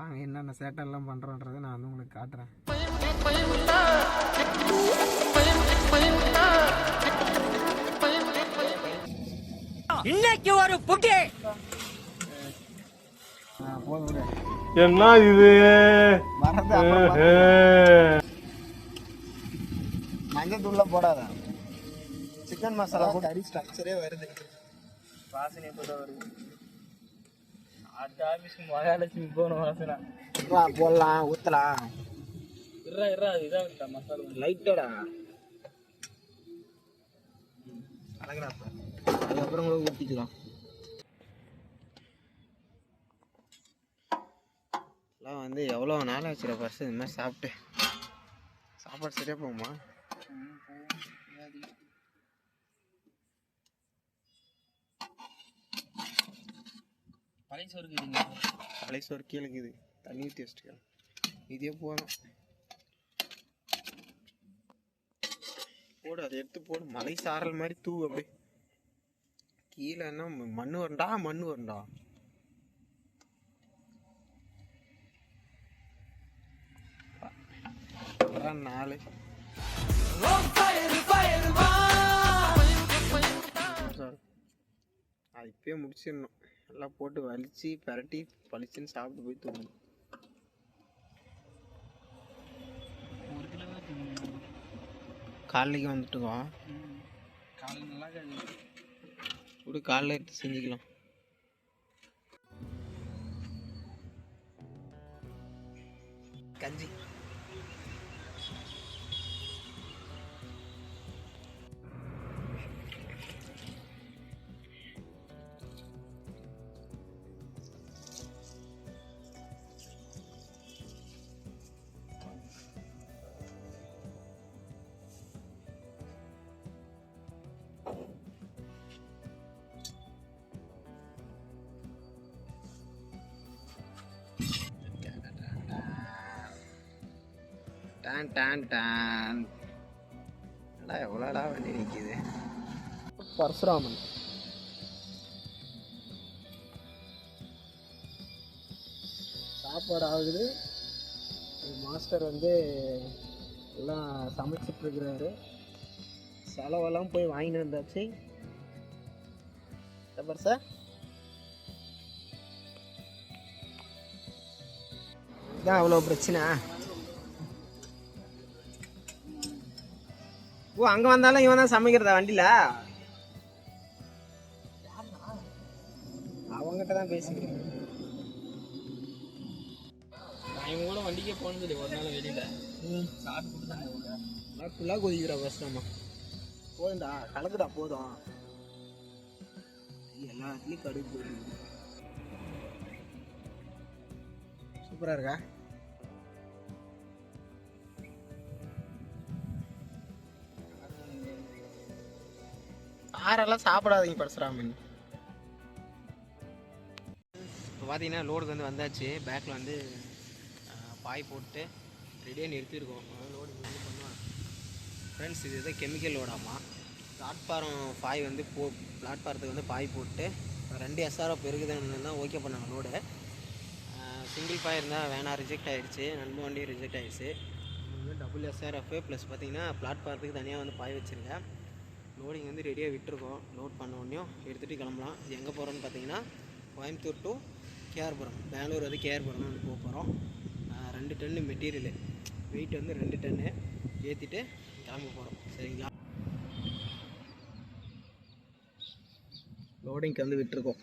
வாங்க என்னென்ன சேட்டெல்லாம் பண்ணுறோன்றதை நான் வந்து உங்களுக்கு காட்டுறேன். இன்னைக்கு ஒரு புட்டி. என்ன இது? வரது அப்புறம் பார்த்து. மஞ்சள் தூள்ல போடாத. சிக்கன் மசாலா போட்டு கறி ஸ்ட்ரக்சரே வருது. வாசனை கூட வருது அடுத்த ஆபீஸ்க்கு மகாலட்சுமி போகணும் வாசனை. வா போடலாம் ஊத்தலாம். இருறா அது இதாக மசாலா லைட்டடா. அழகுறாப்ப அதுக்கப்புறம் கூட ஊற்றிக்கலாம் வந்து எவ்வளோ நாள் ஆச்சுடா ஃபர்ஸ்ட் இந்த மாதிரி சாப்பிட்டு. சாப்பாடு சரியா போகுமா? பழைய சோறு இருக்குதுங்க பழைய சோறு கீழே இருக்குது தண்ணி ஊற்றி வச்சுக்கலாம் இதே போதும் போடு அதை எடுத்து போடு. மலை சாரல் மாதிரி தூ அப்படியே. கீழே என்ன மண் வரண்டா மண் வரண்டா நாலு அது இப்பயே முடிச்சிடணும். எல்லாம் போட்டு வலிச்சு பரட்டி பளிச்சுன்னு சாப்பிட்டு போய் தூங்கணும் கிலோ. காலைக்கு வந்துட்டுவா ம். காலைல நல்லா விடு காலைல எடுத்து செஞ்சுக்கலாம் கஞ்சி டான் டான் டான். எவ்வளோடா வண்டி நிற்கிது பரசுராமன். சாப்பாடு ஆகுது மாஸ்டர் வந்து எல்லாம் சமைச்சிட்டு இருக்கிறாரு செலவெல்லாம் போய் வாங்கிட்டு வந்தாச்சு. பர்சா? இதான் அவ்வளோ பிரச்சனை. ஓ அங்க வந்தாலும் இவன் தான் சமைக்கிறதா வண்டியில? அவங்ககிட்ட தான் பேசிக்கிறேன். இவங்க கூட வண்டிக்கே போனது இல்லை ஒரு நாள் வெளியில. சாப்பிட்டு போவேன். ஃபுல்லாக கொதிக்கிறா நம்ம போதும்டா கலக்குடா போதும். எல்லா இடத்துலையும் கடுகு போயிருக்கு சூப்பராக இருக்கா? காரெல்லாம் சாப்பிடாதீங்க பரசுராமன். இப்போ பார்த்தீங்கன்னா லோடுக்கு வந்து வந்தாச்சு. பேக்கில் வந்து பாய் போட்டு ரெடியாக நிறுத்தியிருக்கோம் லோடு வந்து பண்ணுவாங்க. ஃப்ரெண்ட்ஸ் இது எதாவது கெமிக்கல் லோடாமா பிளாட்ஃபாரம் பாய் வந்து போ பிளாட்ஃபாரத்துக்கு வந்து பாய் போட்டு ரெண்டு எஸ்ஆர்ஓ பெருகுதுன்னு தான் ஓகே பண்ணாங்க லோடு சிங்கிள் பாய் இருந்தால் வேணாம் ரிஜெக்ட் ஆகிடுச்சு நண்ப வண்டியும் ரிஜெக்ட் ஆகிடுச்சு டபுள் எஸ்ஆர்எஃப் ப்ளஸ் பார்த்தீங்கன்னா பிளாட்ஃபாரத்துக்கு தனியாக வந்து பாய் வச்சுருக்கேன். லோடிங் வந்து ரெடியாக விட்டுருக்கோம். லோட் பண்ண உடனே எடுத்துகிட்டு கிளம்பலாம். எங்கே போகிறோன்னு பார்த்தீங்கன்னா கோயம்புத்தூர் டு கேஆர்புரம். பெங்களூர் வந்து கேஆர்புரம் வந்து போக போகிறோம் ரெண்டு டன்னு மெட்டீரியலு வெயிட் வந்து ரெண்டு டன்னு ஏற்றிட்டு கிளம்ப போகிறோம் சரிங்களா? லோடிங்க்கு வந்து விட்டுருக்கோம்.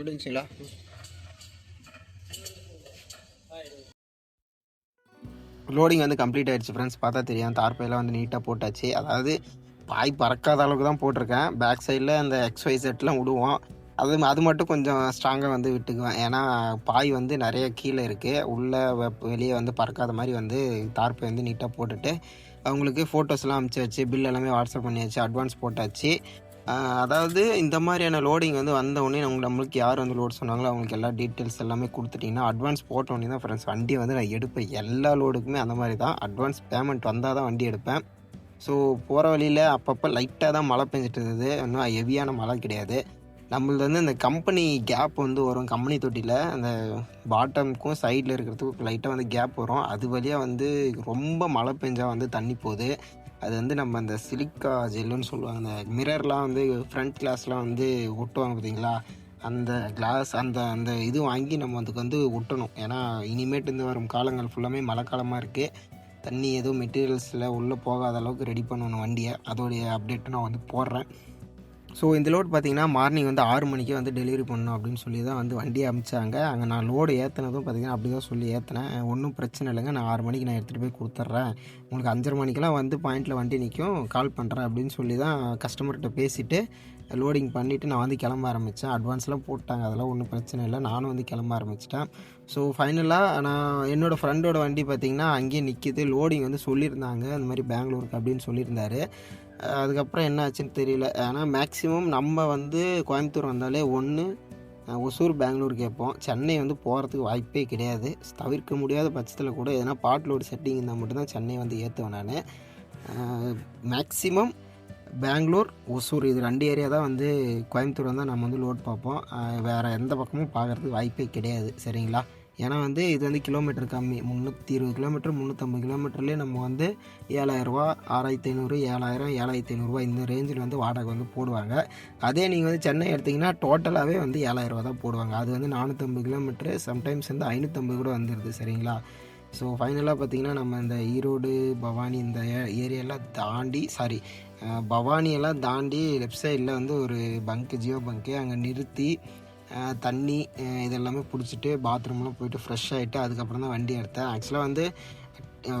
முடிஞ்சுங்களா? லோடிங் வந்து கம்ப்ளீட் ஆயிடுச்சு ஃப்ரெண்ட்ஸ் பார்த்தா தெரியும். தார்பையெல்லாம் வந்து நீட்டாக போட்டாச்சு. அதாவது பாய் பறக்காத அளவுக்கு தான் போட்டிருக்கேன். பேக் சைடில் அந்த எக்ஸ்ஒய் செட்லாம் விடுவோம் அது அது மட்டும் கொஞ்சம் ஸ்ட்ராங்காக வந்து விட்டுக்குவேன். ஏன்னா பாய் வந்து நிறைய கீழே இருக்குது உள்ளே வெளியே வந்து பறக்காத மாதிரி வந்து தார்ப்பை வந்து நீட்டாக போட்டுட்டு அவங்களுக்கு ஃபோட்டோஸ்லாம் அமுச்சு வச்சு பில் எல்லாமே வாட்ஸ்அப் பண்ணியாச்சு அட்வான்ஸ் போட்டாச்சு. அதாவது இந்த மாதிரியான லோடிங் வந்து வந்த உடனே நம்ம நம்மளுக்கு யார் வந்து லோட் சொன்னாங்களோ அவங்களுக்கு எல்லா டீட்டெயில்ஸ் எல்லாமே கொடுத்துட்டிங்கன்னா அட்வான்ஸ் போட்ட உடனே தான் ஃப்ரெண்ட்ஸ் வண்டி வந்து நான் எடுப்பேன். எல்லா லோடுக்குமே அந்த மாதிரி தான். அட்வான்ஸ் பேமெண்ட் வந்தால் தான் வண்டி எடுப்பேன். ஸோ போகிற வழியில் அப்பப்போ லைட்டாக தான் மழை பெஞ்சிட்டு இருந்தது. இன்னும் ஹெவியான மழை கிடையாது. நம்மளது வந்து இந்த கம்பெனி கேப் வந்து வரும். கம்பெனி தொட்டியில் அந்த பாட்டமுக்கும் சைடில் இருக்கிறதுக்கும் லைட்டாக வந்து கேப் வரும். அது வழியாக வந்து ரொம்ப மழை பெஞ்சால் வந்து தண்ணி போகுது. அது வந்து நம்ம அந்த சிலிக்கா ஜெல்லுன்னு சொல்லுவாங்க. அந்த மிரர்லாம் வந்து ஃப்ரண்ட் கிளாஸ்லாம் வந்து ஒட்டுவாங்க பார்த்தீங்களா? அந்த கிளாஸ் அந்த அந்த இது வாங்கி நம்ம அதுக்கு வந்து ஒட்டணும். ஏன்னா இனிமேட்டு வரும் காலங்கள் ஃபுல்லாமே மழை காலமாக இருக்குது தண்ணி எதுவும் மெட்டீரியல்ஸில் உள்ளே போகாத அளவுக்கு ரெடி பண்ணணும் வண்டியை. அதோடைய அப்டேட்டு நான் வந்து போடுறேன். ஸோ இந்த லோட் பார்த்தீங்கன்னா மார்னிங் வந்து ஆறு மணிக்கே வந்து டெலிவரி பண்ணணும் அப்படின்னு சொல்லி தான் வந்து வண்டியை அமிச்சாங்க. அங்கே நான் லோடு ஏற்றினதும் பார்த்தீங்கன்னா அப்படி தான் சொல்லி ஏற்றினேன் ஒன்றும் பிரச்சனை இல்லைங்க. நான் ஆறு மணிக்கு நான் எடுத்துகிட்டு போய் கொடுத்துட்றேன். உங்களுக்கு அஞ்சரை மணிக்கெலாம் வந்து பாயிண்ட்டில் வண்டி நிற்கும் கால் பண்ணுறேன் அப்படின்னு சொல்லி தான் கஸ்டமர்கிட்ட பேசிவிட்டு லோடிங் பண்ணிவிட்டு நான் வந்து கிளம்ப ஆரம்பித்தேன் அட்வான்ஸ்லாம் போட்டாங்க. அதெல்லாம் ஒன்றும் பிரச்சனை இல்லை. நானும் வந்து கிளம்ப ஆரம்பிச்சிட்டேன். ஸோ ஃபைனலாக நான் என்னோடய ஃப்ரெண்டோட வண்டி பார்த்திங்கன்னா அங்கேயே நிற்கிது லோடிங் வந்து சொல்லியிருந்தாங்க. அந்த மாதிரி பெங்களூருக்கு அப்படின்னு சொல்லியிருந்தாரு. அதுக்கப்புறம் என்ன ஆச்சுன்னு தெரியல. ஆனால் மேக்ஸிமம் நம்ம வந்து கோயம்புத்தூர் வந்தாலே ஒன்று ஒசூர் பெங்களூர் கேட்போம். சென்னை வந்து போகிறதுக்கு வாய்ப்பே கிடையாது. தவிர்க்க முடியாத பட்சத்தில் கூட எதனா பாட் செட்டிங் இருந்தால் மட்டும்தான் சென்னை வந்து ஏற்றுவேன் நான். மேக்ஸிமம் பெங்களூர் ஒசூர் இது ரெண்டு ஏரியா தான் வந்து கோயம்புத்தூர் வந்தால் நம்ம வந்து லோட் பார்ப்போம். வேறு எந்த பக்கமும் பார்க்குறதுக்கு வாய்ப்பே கிடையாது. சரிங்களா? ஏன்னா வந்து இது வந்து கிலோமீட்டர் கம்மி. முந்நூற்றி இருபது கிலோமீட்டர் முந்நூற்றம்பது கிலோமீட்டர்லேயே நம்ம வந்து ஏழாயிரரூவா ஆறாயிரத்தி ஐநூறு ஏழாயிரம் ஏழாயிரத்தி ஐநூறுரூவா இந்த ரேஞ்சில் வந்து வாடகை வந்து போடுவாங்க. அதே நீங்கள் வந்து சென்னை எடுத்திங்கன்னா டோட்டலாகவே வந்து ஏழாயிரரூவா தான் போடுவாங்க. அது வந்து நானூற்றம்பது கிலோமீட்ரு சம்டைம்ஸ் வந்து ஐநூற்றம்பது கூட வந்துடுது சரிங்களா? ஸோ ஃபைனலாக பார்த்தீங்கன்னா நம்ம இந்த ஈரோடு பவானி இந்த ஏ- ஏரியாலாம் தாண்டி சாரி பவானியெல்லாம் தாண்டி லெஃப்ட் சைடில் வந்து ஒரு பங்க்கு ஜியோ பங்க்கு அங்கே நிறுத்தி தண்ணி இதெல்லாமே பிடிச்சிட்டு பாத்ரூம்லாம் போயிட்டு ஃப்ரெஷ் ஆகிட்டு அதுக்கப்புறம் தான் வண்டி எடுத்தேன். ஆக்சுவலாக வந்து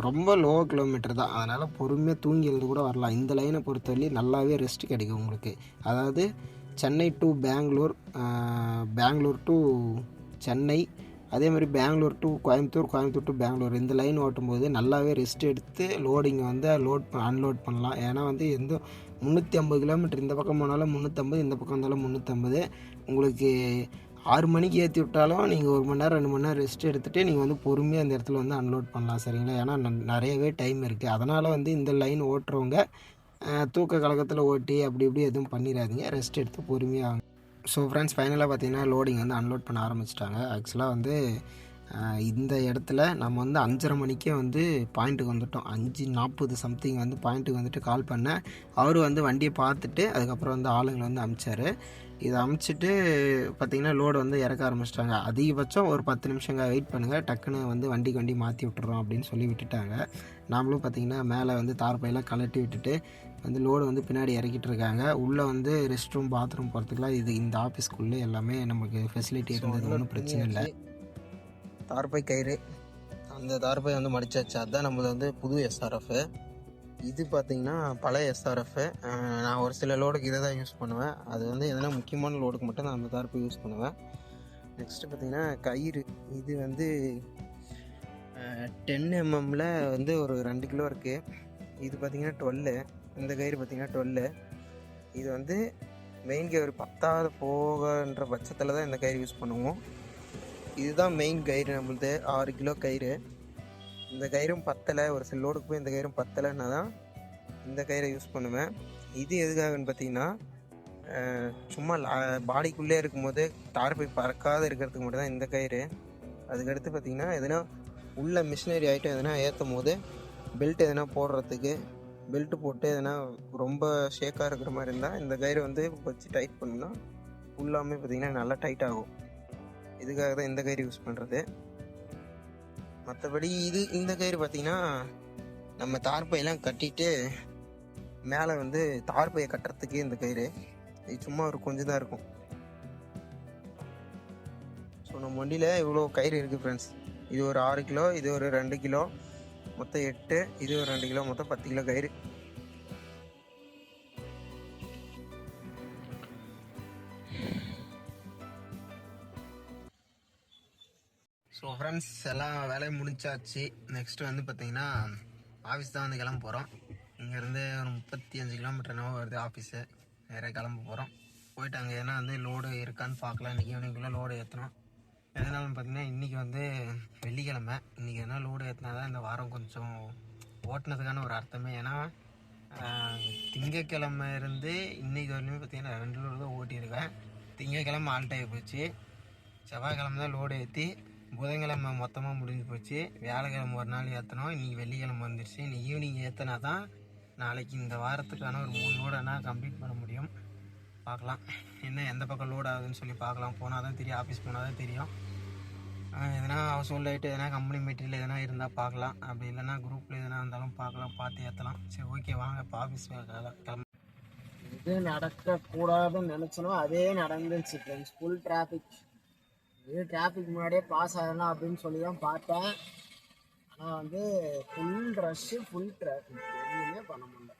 ரொம்ப லோ கிலோமீட்டர் தான். அதனால் பொறுமையாக தூங்கி எழுந்து கூட வரலாம். இந்த லைனை பொறுத்தவரையும் நல்லாவே ரெஸ்ட் கிடைக்கும் உங்களுக்கு. அதாவது சென்னை டு பெங்களூர் பெங்களூர் டு சென்னை அதே மாதிரி பெங்களூர் டு கோயம்புத்தூர் கோயம்புத்தூர் டு பெங்களூர். இந்த லைன் ஓட்டும்போது நல்லாவே ரெஸ்ட் எடுத்து லோடிங் வந்து லோட் அன்லோட் பண்ணலாம். ஏன்னா வந்து எந்த முந்நூற்றி ஐம்பது கிலோமீட்டர் இந்த பக்கம் போனாலும் முந்நூற்றம்பது இந்த பக்கம் வந்தாலும் முந்நூற்றம்பது உங்களுக்கு ஆறு மணிக்கு ஏற்றி விட்டாலும் நீங்கள் ஒரு மணி நேரம் ரெண்டு மணி நேரம் ரெஸ்ட் எடுத்துகிட்டு நீங்கள் வந்து பொறுமையாக அந்த இடத்துல வந்து அன்லோட் பண்ணலாம் சரிங்களா? ஏன்னா ந- நிறையவே டைம் இருக்குது அதனால் வந்து இந்த லைன் ஓட்டுறவங்க தூக்க கலக்கத்தில் ஓட்டி அப்படி இப்படி எதுவும் பண்ணிடாதீங்க. ரெஸ்ட் எடுத்து பொறுமையாக ஸோ ஃப்ரெண்ட்ஸ் ஃபைனலாக பார்த்தீங்கன்னா லோடிங் வந்து அன்லோட் பண்ண ஆரம்பிச்சிட்டாங்க. ஆக்சுவலாக வந்து இந்த இடத்துல நம்ம வந்து அஞ்சரை மணிக்கே வந்து பாயிண்ட்டுக்கு வந்துட்டோம். அஞ்சு நாற்பது சம்திங் வந்து பாயிண்ட்டுக்கு வந்துட்டு கால் பண்ணேன் அவர் வந்து வண்டியை பார்த்துட்டு அதுக்கப்புறம் வந்து ஆளுங்களை வந்து அமிச்சார். இதை அமுச்சிட்டு பார்த்தீங்கன்னா லோடு வந்து இறக்க ஆரம்பிச்சிட்டாங்க. அதிகபட்சம் ஒரு பத்து நிமிஷங்க வெயிட் பண்ணுங்கள் டக்குன்னு வந்து வண்டிக்கு வண்டி மாற்றி விட்டுறோம் அப்படின்னு சொல்லி விட்டுட்டாங்க. நாமளும் பார்த்தீங்கன்னா மேலே வந்து தார்பையெல்லாம் கலட்டி விட்டுட்டு வந்து லோடு வந்து பின்னாடி இறக்கிட்டு இருக்காங்க. உள்ளே வந்து ரெஸ்ட் ரூம் பாத்ரூம் போகிறதுக்குலாம் இது இந்த ஆஃபீஸ்க்குள்ளே எல்லாமே நமக்கு ஃபெசிலிட்டி இருந்தது ஒன்றும் பிரச்சனை இல்லை. தார்பை கயிறு. அந்த தார்பை வந்து மடிச்சாச்சு. அதுதான் நம்மளது வந்து புது எஸ்ஆர்எஃப் இது பார்த்தீங்கன்னா பழைய எஸ்ஆர்எஃப் நான் ஒரு சில லோடுக்கு இதை தான் யூஸ் பண்ணுவேன். அது வந்து எதனா முக்கியமான லோடுக்கு மட்டும் நான் அந்த தார்பை யூஸ் பண்ணுவேன். நெக்ஸ்ட்டு பார்த்தீங்கன்னா கயிறு. இது வந்து டென் எம்எம்மில் வந்து ஒரு ரெண்டு கிலோ இருக்குது இது பார்த்திங்கன்னா டுவெல்லு இந்த கயிறு பார்த்திங்கன்னா டுவெல்லு இது வந்து மெயின் கயிறு பத்தாவது போகன்ற பட்சத்தில் தான் இந்த கயிறு யூஸ் பண்ணுவோம். இதுதான் மெயின் கயிறு நம்மளுது. ஆறு கிலோ கயிறு. இந்த கயிறும் பத்தலை. ஒரு சில லோடுக்கு போய் இந்த கயிறும் பத்தலைன்னா தான் இந்த கயிறை யூஸ் பண்ணுவேன். இது எதுக்காகன்னு பார்த்தீங்கன்னா சும்மா சும்மா பாடிக்குள்ளே இருக்கும்போது தார் போய் பறக்காத இருக்கிறதுக்கு மட்டும் தான் இந்த கயிறு. அதுக்கடுத்து பார்த்தீங்கன்னா எதனா உள்ள மிஷினரி ஐட்டம் எதனா ஏற்றும் போது பெல்ட் எதனா போடுறதுக்கு பெல்ட் போட்டு எதனா ரொம்ப ஷேக்காக இருக்கிற மாதிரி இருந்தால் இந்த கயிறு வந்து வச்சு டைட் பண்ணால் ஃபுல்லாமே பார்த்தீங்கன்னா நல்லா டைட் ஆகும். இதுக்காக தான் இந்த கயிறு யூஸ் பண்ணுறது மற்றபடி இது இந்த கயிறு பார்த்தீங்கன்னா நம்ம தார்பையெல்லாம் கட்டிட்டு மேலே வந்து தார்பையை கட்டுறதுக்கு இந்த கயிறு. இது சும்மா ஒரு கொஞ்சம் தான் இருக்கும். ஸோ நம்ம வண்டியில் இவ்வளோ கயிறு இருக்குது ஃப்ரெண்ட்ஸ் இது ஒரு ஆறு கிலோ இது ஒரு ரெண்டு கிலோ மொத்தம் எட்டு இது ஒரு ரெண்டு கிலோ மொத்தம் பத்து கிலோ கயிறு. ஃப்ரெண்ட்ஸ் எல்லாம் வேலையும் முடிச்சாச்சு நெக்ஸ்ட் வந்து பார்த்தீங்கன்னா ஆஃபீஸ் தான் வந்து கிளம்ப போகிறோம் இங்கேருந்து ஒரு முப்பத்தி அஞ்சு கிலோமீட்டர் என்னவோ வருது ஆஃபீஸு நேராக கிளம்ப போகிறோம் போயிட்டு அங்கே ஏன்னா வந்து லோடு இருக்கான்னு பார்க்கலாம் இன்றைக்கி ஈவினிங்குள்ளே லோடு ஏற்றணும் எதனாலும் பார்த்தீங்கன்னா இன்றைக்கி வந்து வெள்ளிக்கிழமை. இன்றைக்கி எதனா லோடு ஏற்றினா தான் இந்த வாரம் கொஞ்சம் ஓட்டினதுக்கான ஒரு அர்த்தமே. ஏன்னா திங்கக்கிழமை இருந்து இன்னைக்கு வரலையுமே பார்த்தீங்கன்னா ரெண்டு லோடு தான் ஓட்டியிருக்கேன். திங்கக்கிழமை ஆல்ட் ஆகி போச்சு. செவ்வாய்க்கிழமை தான் லோடு ஏற்றி புதன்கிழமை மொத்தமாக முடிஞ்சு போச்சு. வியாழக்கிழமை ஒரு நாள் ஏற்றணும் இன்றைக்கி வெள்ளிக்கிழமை வந்துருச்சு. இன்னைக்கு ஈவினிங் ஏற்றினா தான் நாளைக்கு இந்த வாரத்துக்கான ஒரு மூணு லோடனா கம்ப்ளீட் பண்ண முடியும். பார்க்கலாம். என்ன எந்த பக்கம் லோட் ஆகுதுன்னு சொல்லி பார்க்கலாம். போனால் தான் தெரியும். ஆஃபீஸ் போனால் தான் தெரியும் எதனா ஹவுஸ் ஹோல்ட் ஐட்டு எதனா கம்பெனி மெட்டீரியல் எதனா இருந்தால் பார்க்கலாம். அப்படி இல்லைன்னா குரூப்பில் எதனா இருந்தாலும் பார்க்கலாம். பார்த்து ஏற்றலாம் சரி ஓகே வாங்க இப்போ ஆஃபீஸ் கிளம்ப. இது நடக்கக்கூடாதுன்னு நினச்சோன்னா அதே நடந்துச்சு ஃப்ரெண்ட்ஸ் ஃபுல் டிராஃபிக் இது டிராஃபிக் முன்னாடியே பாஸ் ஆகலாம் அப்படின்னு சொல்லி தான் பார்த்தேன். ஆனால் வந்து ஃபுல் ரஷ்ஷு ஃபுல் டிராஃபிக் எதுவுமே பண்ண முடியல.